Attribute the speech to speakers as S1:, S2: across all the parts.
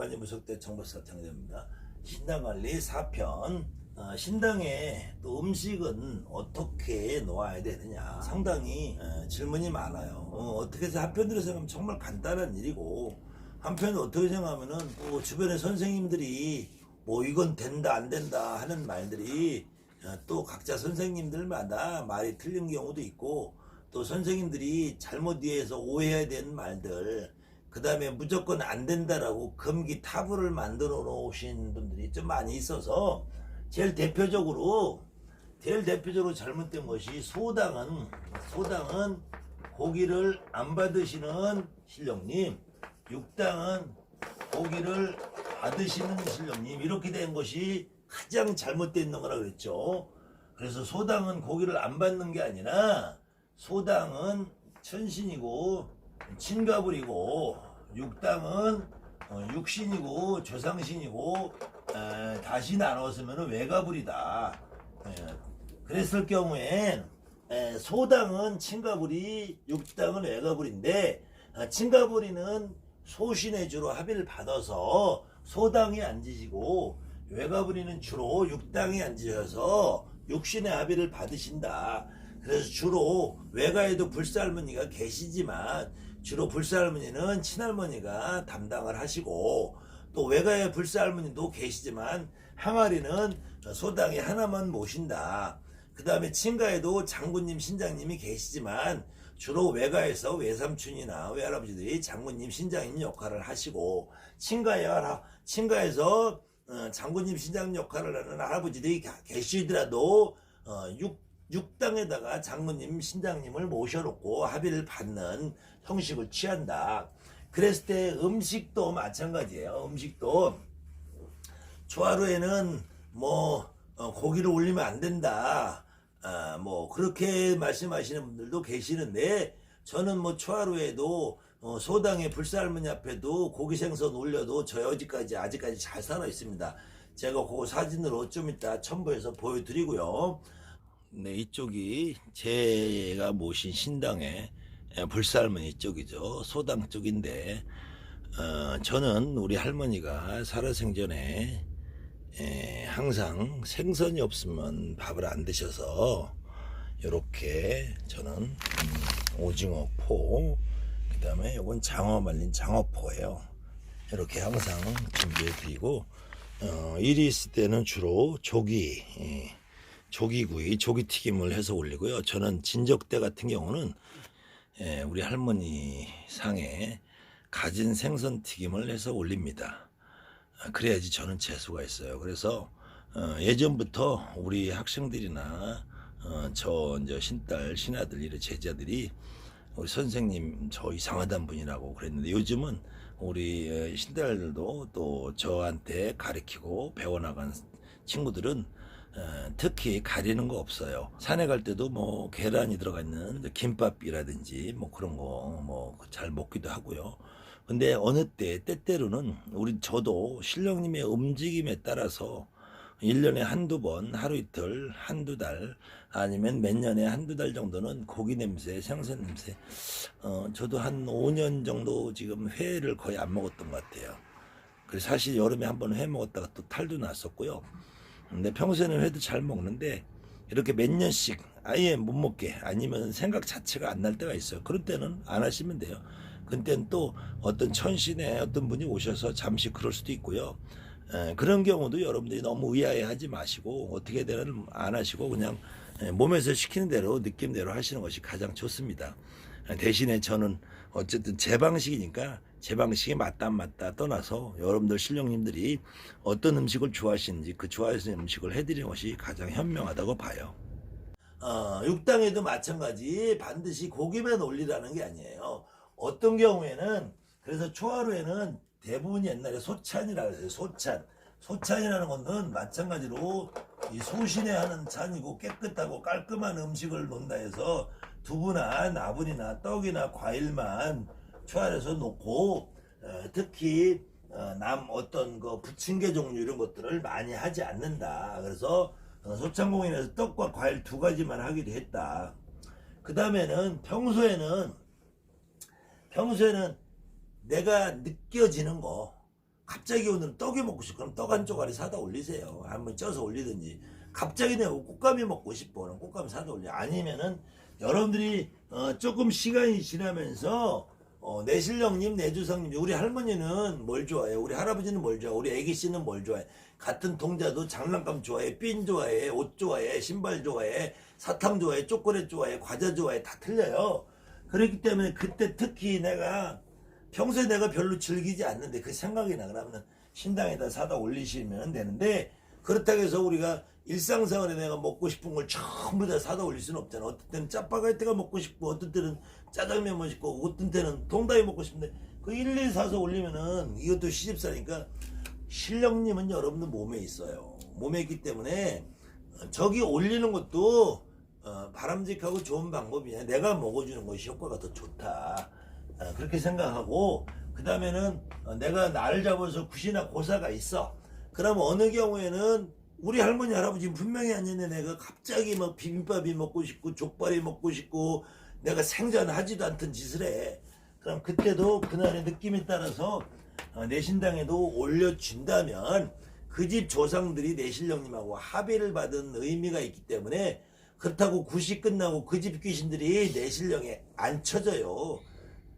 S1: 많이 무속대 정보사 장대입니다. 신당관리 4편 어, 신당에 또 음식은 어떻게 놓아야 되느냐 상당히 어, 질문이 많아요. 어, 떻게 해서 한편으로 생각하면 정말 간단한 일이고 한편으로 어떻게 생각하면은 또 주변의 선생님들이 뭐 이건 된다 안 된다 하는 말들이 어, 또 각자 선생님들마다 말이 틀린 경우도 있고 또 선생님들이 잘못 이해해서 오해해야 되는 말들 그 다음에 무조건 안 된다라고 금기 타부를 만들어 놓으신 분들이 좀 많이 있어서 제일 대표적으로 제일 대표적으로 잘못된 것이 소당은 소당은 고기를 안 받으시는 신령님 육당은 고기를 받으시는 신령님 이렇게 된 것이 가장 잘못된 거라 그랬죠. 그래서 소당은 고기를 안 받는 게 아니라 소당은 천신이고 친가불이고 육당은 어, 육신이고 조상신이고 에, 다시 나눠서면 외가불이다. 예, 그랬을 경우엔 에, 소당은 친가불이 육당은 외가불인데 아, 친가불이는 소신의 주로 합의를 받아서 소당이 앉으시고 외가불이는 주로 육당이 앉으셔서 육신의 합의를 받으신다. 그래서 주로 외가에도 불사할머니가 계시지만 주로 불사할머니는 친할머니가 담당을 하시고 또 외가의 불사할머니도 계시지만 항아리는 소당이 하나만 모신다. 그 다음에 친가에도 장군님, 신장님이 계시지만 주로 외가에서 외삼촌이나 외할아버지들이 장군님, 신장님 역할을 하시고 친가에 친가에서 어, 장군님, 신장 역할을 하는 할아버지들이 가- 계시더라도 어, 육, 육당에다가 장군님, 신장님을 모셔놓고 합의를 받는 형식을 취한다. 그랬을 때 음식도 마찬가지예요. 음식도 초하루에는 뭐 어, 고기를 올리면 안 된다. 아, 뭐 그렇게 말씀하시는 분들도 계시는데 저는 뭐 초하루에도 어, 소당의 불살머니 앞에도 고기 생선 올려도 저 여지까지 아직까지 잘 살아 있습니다. 제가 그 사진으로 좀 이따 첨부해서 보여드리고요. 네, 이쪽이 제가 모신 신당의 에, 불살머니 쪽이죠. 소당 쪽인데 어, 저는 우리 할머니가 살아생전에 에, 항상 생선이 없으면 밥을 안 드셔서 이렇게 저는 음, 오징어 포 그다음에 이건 장어 말린 장어 포예요. 이렇게 항상 준비해 드리고 어, 일이 있을 때는 주로 조기 예, 조기구이 조기 튀김을 해서 올리고요. 저는 진적대 같은 경우는 예, 우리 할머니 상에 가진 생선 튀김을 해서 올립니다. 아, 그래야지 저는 재수가 있어요. 그래서 어, 예전부터 우리 학생들이나 어, 저 이제 신딸 신아들 이런 제자들이 우리 선생님 저 이상하단 분이라고 그랬는데 요즘은 우리 어, 신딸들도 또 저한테 가르치고 배워나간 친구들은 어, 특히 가리는 거 없어요. 산에 갈 때도 뭐 계란이 들어가 있는 김밥이라든지 뭐 그런 거 뭐 잘 먹기도 하고요. 근데 어느 때 때때로는 우리 저도 신령님의 움직임에 따라서 1년에 한두 번, 하루 이틀, 한두 달, 아니면 몇 년에 한두 달 정도는 고기 냄새, 생선 냄새, 어, 저도 한 5년 정도 지금 회를 거의 안 먹었던 것 같아요. 그래서 사실 여름에 한번 회 먹었다가 또 탈도 났었고요. 근데 평소에는 회도 잘 먹는데 이렇게 몇 년씩 아예 못 먹게 아니면 생각 자체가 안 날 때가 있어요. 그런 때는 안 하시면 돼요. 그때는 또 어떤 천신의 어떤 분이 오셔서 잠시 그럴 수도 있고요. 에, 그런 경우도 여러분들이 너무 의아해하지 마시고 어떻게 되는 안 하시고 그냥 에, 몸에서 시키는 대로 느낌대로 하시는 것이 가장 좋습니다. 에, 대신에 저는 어쨌든 제 방식이니까 제 방식이 맞다 안 맞다 떠나서 여러분들 신령님들이 어떤 음식을 좋아하시는지 그 좋아하시는 음식을 해드리는 것이 가장 현명하다고 봐요. 어, 육당에도 마찬가지 반드시 고기만 올리라는 게 아니에요. 어떤 경우에는 그래서 초하루에는 대부분 옛날에 소찬이라 그래요. 소찬. 소찬이라는 것은 마찬가지로 이 소신에 하는 찬이고 깨끗하고 깔끔한 음식을 놓는다 해서 두부나 나물이나 떡이나 과일만 초안에서 놓고 어, 특히 어, 남 어떤 그 부침개 종류 이런 것들을 많이 하지 않는다. 그래서 어, 소창공인에서 떡과 과일 두 가지만 하기로 했다. 그 다음에는 평소에는 평소에는 내가 느껴지는 거 갑자기 오늘 떡이 먹고 싶고 그럼 떡한 쪼가리 사다 올리세요. 한번 쪄서 올리든지. 갑자기 내가 꽃감이 먹고 싶어. 그럼 꽃감 사다 올려. 아니면은 여러분들이 어, 조금 시간이 지나면서 어, 내 신령님, 내 주상님, 우리 할머니는 뭘 좋아해? 우리 할아버지는 뭘 좋아해? 우리 애기 씨는 뭘 좋아해? 같은 동자도 장난감 좋아해, 핀 좋아해, 옷 좋아해, 신발 좋아해, 사탕 좋아해, 초콜릿 좋아해, 과자 좋아해, 다 틀려요. 그렇기 때문에 그때 특히 내가 평소에 내가 별로 즐기지 않는데 그 생각이 나 그러면 신당에다 사다 올리시면 되는데 그렇다고 해서 우리가 일상생활에 내가 먹고 싶은 걸 전부 다 사다 올릴 수는 없잖아. 어떤 때는 짜파게티가 먹고 싶고 어떤 때는 짜장면 싶고 어떤 때는 통닭이 먹고 싶은데 그 일일이 사서 올리면은 이것도 시집사니까 신령님은 여러분들 몸에 있어요. 몸에 있기 때문에 어, 저기 올리는 것도 어, 바람직하고 좋은 방법이야. 내가 먹어주는 것이 효과가 더 좋다. 어, 그렇게 생각하고 그 다음에는 내가 날 잡아서 굿이나 고사가 있어. 그럼 어느 경우에는 우리 할머니 할아버지 분명히 아니네 내가 갑자기 막 비빔밥이 먹고 싶고 족발이 먹고 싶고 내가 생전하지도 않던 짓을 해. 그럼 그때도 그날의 느낌에 따라서 어, 내 신당에도 올려준다면 그 집 조상들이 내 신령님하고 합의를 받은 의미가 있기 때문에 그렇다고 굿이 끝나고 그 집 귀신들이 내 신령에 안 쳐져요.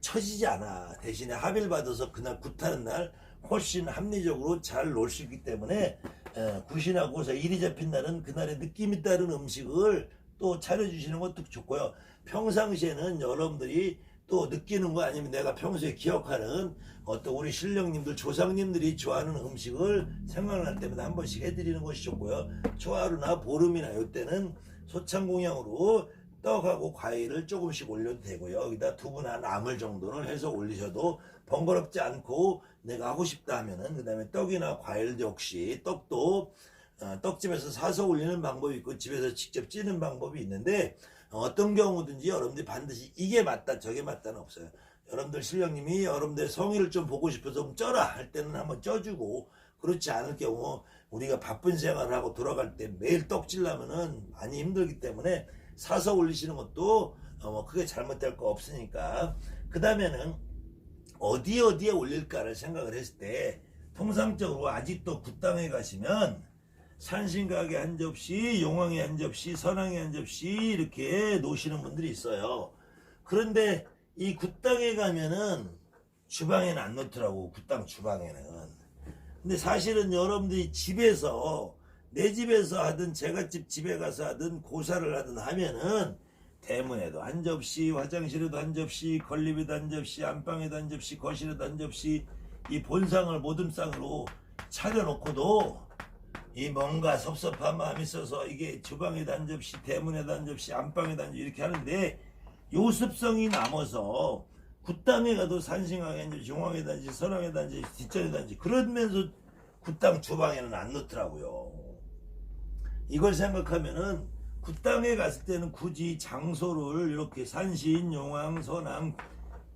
S1: 쳐지지 않아. 대신에 합의를 받아서 그날 굿하는 날 훨씬 합리적으로 잘 놀 수 있기 때문에 에, 굿이나 고서 일이 잡힌 날은 그날의 느낌이 따른 음식을 또 차려주시는 것도 좋고요. 평상시에는 여러분들이 또 느끼는 거 아니면 내가 평소에 기억하는 어떤 우리 신령님들 조상님들이 좋아하는 음식을 생각날 때마다 한 번씩 해드리는 것이 좋고요. 초하루나 보름이나 이때는 소창공양으로 떡하고 과일을 조금씩 올려도 되고요. 여기다 두부나 나물 정도는 해서 올리셔도 번거롭지 않고 내가 하고 싶다 하면은 그 다음에 떡이나 과일 역시 떡도 어, 떡집에서 사서 올리는 방법이 있고 집에서 직접 찌는 방법이 있는데 어떤 경우든지 여러분들이 반드시 이게 맞다 저게 맞다는 없어요. 여러분들 실령님이 여러분들 성의를 좀 보고 싶어서 좀 쪄라 할 때는 한번 쪄주고 그렇지 않을 경우 우리가 바쁜 생활을 하고 돌아갈 때 매일 떡질라면은 많이 힘들기 때문에 사서 올리시는 것도 어, 뭐 크게 잘못될 거 없으니까 그 다음에는 어디 어디에 올릴까를 생각을 했을 때 통상적으로 아직도 굿당에 가시면 산신각에 한 접시, 용왕에 한 접시, 선왕에 한 접시 이렇게 놓으시는 분들이 있어요. 그런데 이 굿당에 가면은 주방에는 안 놓더라고 굿당 주방에는. 근데 사실은 여러분들이 집에서 내 집에서 하든 제가 집 집에 가서 하든 고사를 하든 하면은 대문에도 한 접시, 화장실에도 한 접시, 건립에도 한 접시, 안방에도 한 접시, 거실에도 한 접시 이 본상을 모둠상으로 차려놓고도 이 뭔가 섭섭한 마음이 있어서 이게 주방에도 한 접시, 대문에도 한 접시, 안방에도 한 접시 이렇게 하는데 요 습성이 남아서 굿땅에 가도 산신강에 접시, 선왕에도 한 접시, 뒷전에도 한 접시 그러면서 굿땅 주방에는 안 넣더라고요. 이걸 생각하면은 굿땅에 갔을 때는 굳이 장소를 이렇게 산신, 용왕, 선왕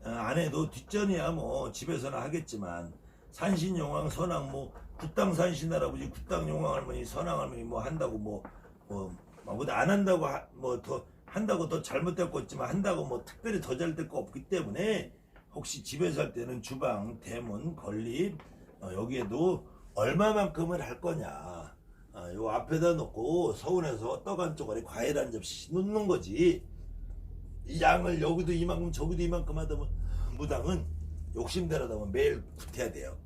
S1: 어, 안 해도 뒷전이야 뭐 집에서나 하겠지만 산신, 용왕, 선왕 뭐 굿땅 산신 할아버지, 굿땅 용왕 할머니, 선왕 할머니 뭐 한다고 뭐뭐안 한다고 뭐 더 한다고 더 잘못될 거 있지만 한다고 뭐 특별히 더 잘 될 거 없기 때문에 혹시 집에서 할 때는 주방, 대문, 건립 어, 여기에도 얼마만큼을 할 거냐. 어, 요 앞에다 놓고 서운해서 떡 한 쪼가리 과일 한 접시 놓는 거지. 이 양을 여기도 이만큼 저기도 이만큼 하다 보면 무당은 욕심대로 하면 매일 굿해야 돼요. 어,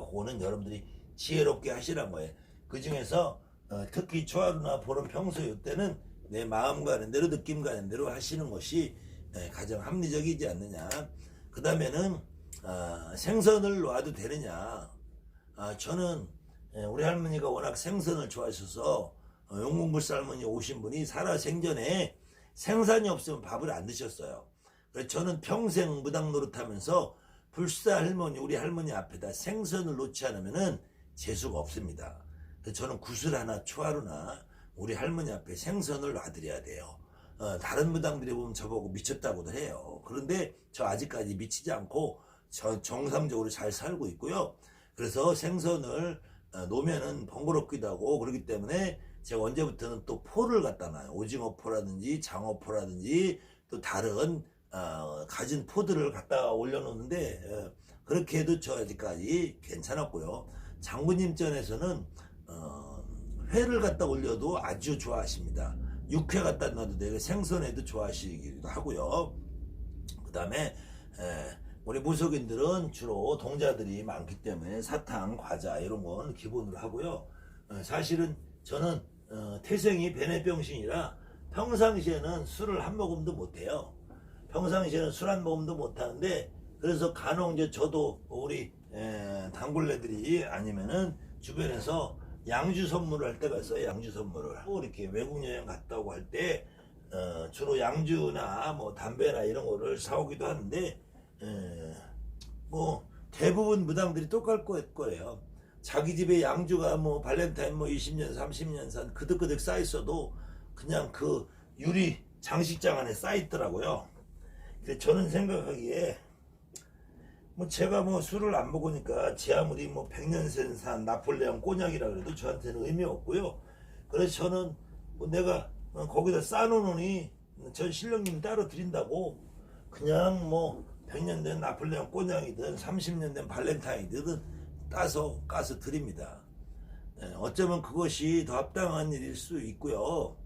S1: 그거는 여러분들이 지혜롭게 하시란 거예요. 그 중에서 어, 특히 초하루나 보름 평소 이때는 내 마음 가는 대로 느낌 가는 대로 하시는 것이 예, 가장 합리적이지 않느냐. 그 다음에는 아, 생선을 놔도 되느냐. 아, 저는 예, 우리 할머니가 워낙 생선을 좋아하셔서 어, 용궁불사 할머니 오신 분이 살아 생전에 생선이 없으면 밥을 안 드셨어요. 그래서 저는 평생 무당 노릇하면서 불사 할머니 우리 할머니 앞에다 생선을 놓지 않으면은 재수가 없습니다. 저는 구슬 하나 초하루나 우리 할머니 앞에 생선을 놔드려야 돼요. 어, 다른 무당들이 보면 저보고 미쳤다고도 해요. 그런데 저 아직까지 미치지 않고 저 정상적으로 잘 살고 있고요. 그래서 생선을 어, 놓으면은 번거롭기도 하고 그렇기 때문에 제가 언제부터는 또 포를 갖다 놔요. 오징어 포라든지 장어 포라든지 또 다른 어, 가진 포드를 갖다 올려놓는데 어, 그렇게 해도 저까지 괜찮았고요. 장군님 전에서는 어, 회를 갖다 올려도 아주 좋아하십니다. 육회 갖다 놔도 되고 생선에도 좋아하시기도 하고요. 그 다음에 우리 무속인들은 주로 동자들이 많기 때문에 사탕, 과자 이런 건 기본으로 하고요. 어, 사실은 저는 어, 태생이 베네병신이라 평상시에는 술을 한 모금도 못해요. 평상시에는 술 한 모금도 못 하는데 그래서 간혹 이제 저도 우리 에, 단골레들이 아니면은 주변에서 양주 선물을 할 때가 있어요. 양주 선물을 또 이렇게 외국 여행 갔다 오고 할때 어, 주로 양주나 뭐 담배나 이런 거를 사오기도 하는데 에, 뭐 대부분 무당들이 똑같을 거- 거예요. 자기 집에 양주가 뭐 발렌타인 뭐 20년 30년 산 그득그득 쌓여 있어도 그냥 그 유리 장식장 안에 쌓여 있더라고요. 근데 저는 생각하기에 뭐 제가 뭐 술을 안 먹으니까 제 아무리 뭐 100년 산 나폴레옹 꼬냑이라 그래도 저한테는 의미 없고요. 그래서 저는 뭐 내가 어, 거기다 싸놓으니 전 신령님 따로 드린다고 그냥 뭐 100년 된 나폴레옹 꼬냑이든 30년 된 발렌타인이든 따서 까서 드립니다. 예, 어쩌면 그것이 더 합당한 일일 수 있고요.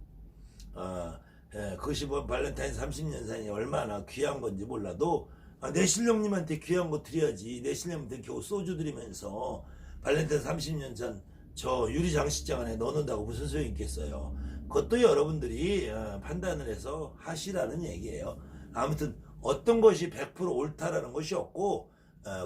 S1: 아, 예, 그것이 뭐 발렌타인 30년산이 얼마나 귀한 건지 몰라도 아, 내 신령님한테 귀한 거 드려야지 내 신령님한테 겨우 소주 드리면서 발렌타인 30년산 저 유리 장식장 안에 넣는다고 무슨 소용이 있겠어요. 그것도 여러분들이 어, 판단을 해서 하시라는 얘기예요. 아무튼 어떤 것이 100% 옳다라는 것이 없고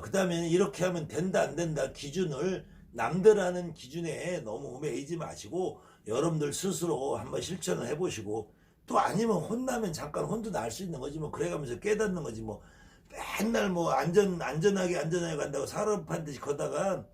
S1: 그 다음에는 이렇게 하면 된다 안 된다 기준을 남들 하는 기준에 너무 매이지 마시고 여러분들 스스로 한번 실천을 해보시고 또 아니면 혼나면 잠깐 혼도 날 수 있는 거지 뭐 그래가면서 깨닫는 거지 뭐 맨날 뭐 안전 안전하게 안전하게 간다고 사람 듯이 걷다가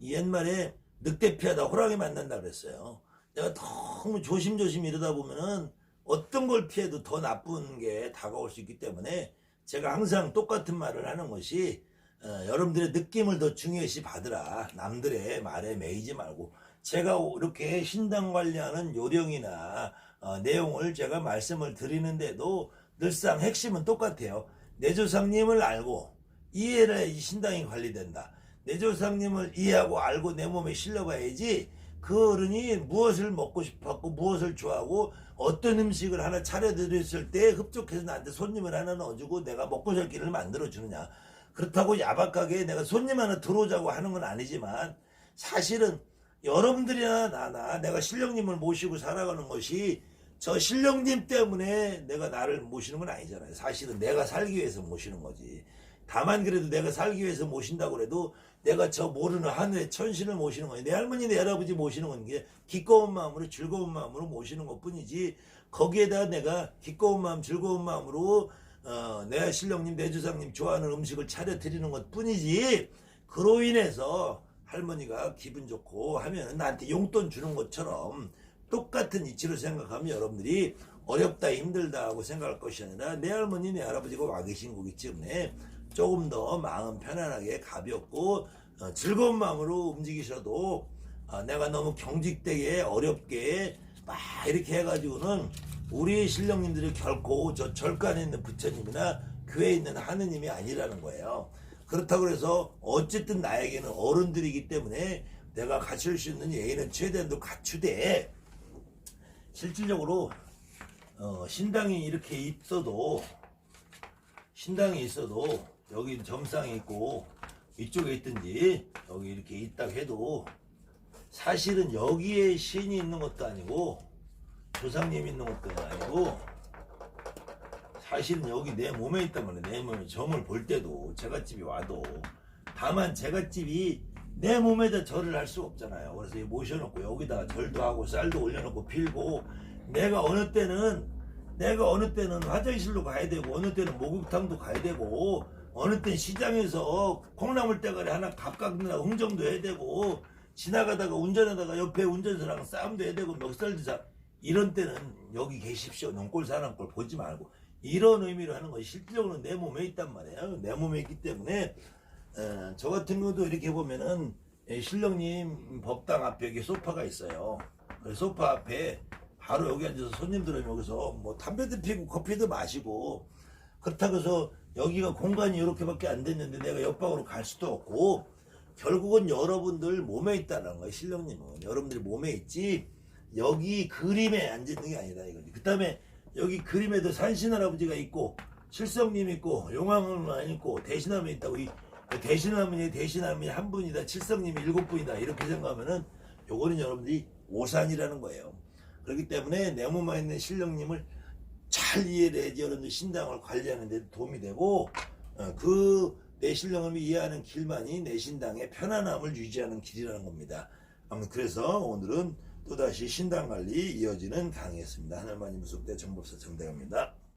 S1: 옛말에 늑대 피하다 호랑이 만난다 그랬어요. 내가 너무 조심조심 이러다 보면은 어떤 걸 피해도 더 나쁜 게 다가올 수 있기 때문에 제가 항상 똑같은 말을 하는 것이 어, 여러분들의 느낌을 더 중요시 받으라. 남들의 말에 매이지 말고 제가 이렇게 신당 관리하는 요령이나 어, 내용을 제가 말씀을 드리는데도 늘상 핵심은 똑같아요. 내 조상님을 알고 이해를 해야지 신당이 관리된다. 내 조상님을 이해하고 알고 내 몸에 실려봐야지 그 어른이 무엇을 먹고 싶었고 무엇을 좋아하고 어떤 음식을 하나 차려드렸을 때 흡족해서 나한테 손님을 하나 넣어주고 내가 먹고 살 길을 만들어주느냐. 그렇다고 야박하게 내가 손님 하나 들어오자고 하는 건 아니지만 사실은 여러분들이나 나나 내가 신령님을 모시고 살아가는 것이 저 신령님 때문에 내가 나를 모시는 건 아니잖아요. 사실은 내가 살기 위해서 모시는 거지. 다만 그래도 내가 살기 위해서 모신다고 그래도 내가 저 모르는 하늘의 천신을 모시는 거예요. 내 할머니, 내 할아버지 모시는 건게 기꺼운 마음으로 즐거운 마음으로 모시는 것 뿐이지 거기에다 내가 기꺼운 마음, 즐거운 마음으로 어, 내 신령님, 내 주상님 좋아하는 음식을 차려 드리는 것 뿐이지 그로 인해서 할머니가 기분 좋고 하면 나한테 용돈 주는 것처럼 똑같은 이치로 생각하면 여러분들이 어렵다 힘들다 하고 생각할 것이 아니라 내 할머니 내 할아버지가 와 계신 거기 때문에 조금 더 마음 편안하게 가볍고 어, 즐거운 마음으로 움직이셔도 어, 내가 너무 경직되게 어렵게 막 이렇게 해가지고는 우리 신령님들이 결코 저 절간에 있는 부처님이나 교회에 있는 하느님이 아니라는 거예요. 그렇다고 해서 어쨌든 나에게는 어른들이기 때문에 내가 갖출 수 있는 예의는 최대한도 갖추되 실질적으로 어, 신당이 이렇게 있어도 신당이 있어도 여기 점상이 있고 이쪽에 있든지 여기 이렇게 있다 해도 사실은 여기에 신이 있는 것도 아니고 조상님 있는 것도 아니고 사실은 여기 내 몸에 있단 말이에요. 내 몸에 점을 볼 때도 제갓집이 와도 다만 제갓집이 내 몸에다 절을 할 수 없잖아요. 그래서 이 모셔놓고 여기다가 절도 하고 쌀도 올려놓고 빌고 내가 어느 때는 내가 어느 때는 화장실로 가야 되고 어느 때는 목욕탕도 가야 되고 어느 때는 시장에서 콩나물 대가리 하나 갑각나 흥정도 해야 되고 지나가다가 운전하다가 옆에 운전사랑 싸움도 해야 되고 멱살도 사 이런 때는 여기 계십시오. 눈꼴 사람 꼴 보지 말고. 이런 의미로 하는 것이 실질적으로 내 몸에 있단 말이에요. 내 몸에 있기 때문에 어, 저 같은 경우도 이렇게 보면은 예, 신령님 법당 앞에 여기 소파가 있어요. 그 소파 앞에 바로 여기 앉아서 손님들 오면 여기서 뭐 담배도 피고 커피도 마시고 그렇다고 해서 여기가 공간이 이렇게밖에 안 됐는데 내가 옆방으로 갈 수도 없고 결국은 여러분들 몸에 있다는 거예요 신령님은. 여러분들이 몸에 있지 여기 그림에 앉아 있는 게 아니다 이거지. 그 다음에 여기 그림에도 산신 할아버지가 있고 칠성님 있고 용왕은 있고 대신함이 있다고 이 대신 할머니 대신 할머니 한 분이다 칠성님이 일곱 분이다 이렇게 생각하면은 요거는 여러분들이 오산이라는 거예요 그렇기 때문에 내 몸에 있는 신령님을 잘 이해를 해야지 여러분들 신당을 관리하는 데 도움이 되고 어, 그내 신령을 이해하는 길만이 내 신당의 편안함을 유지하는 길이라는 겁니다. 그래서 오늘은 또다시 신당 관리 이어지는 강의였습니다. 하늘만님 무속대 정법사 정대갑니다.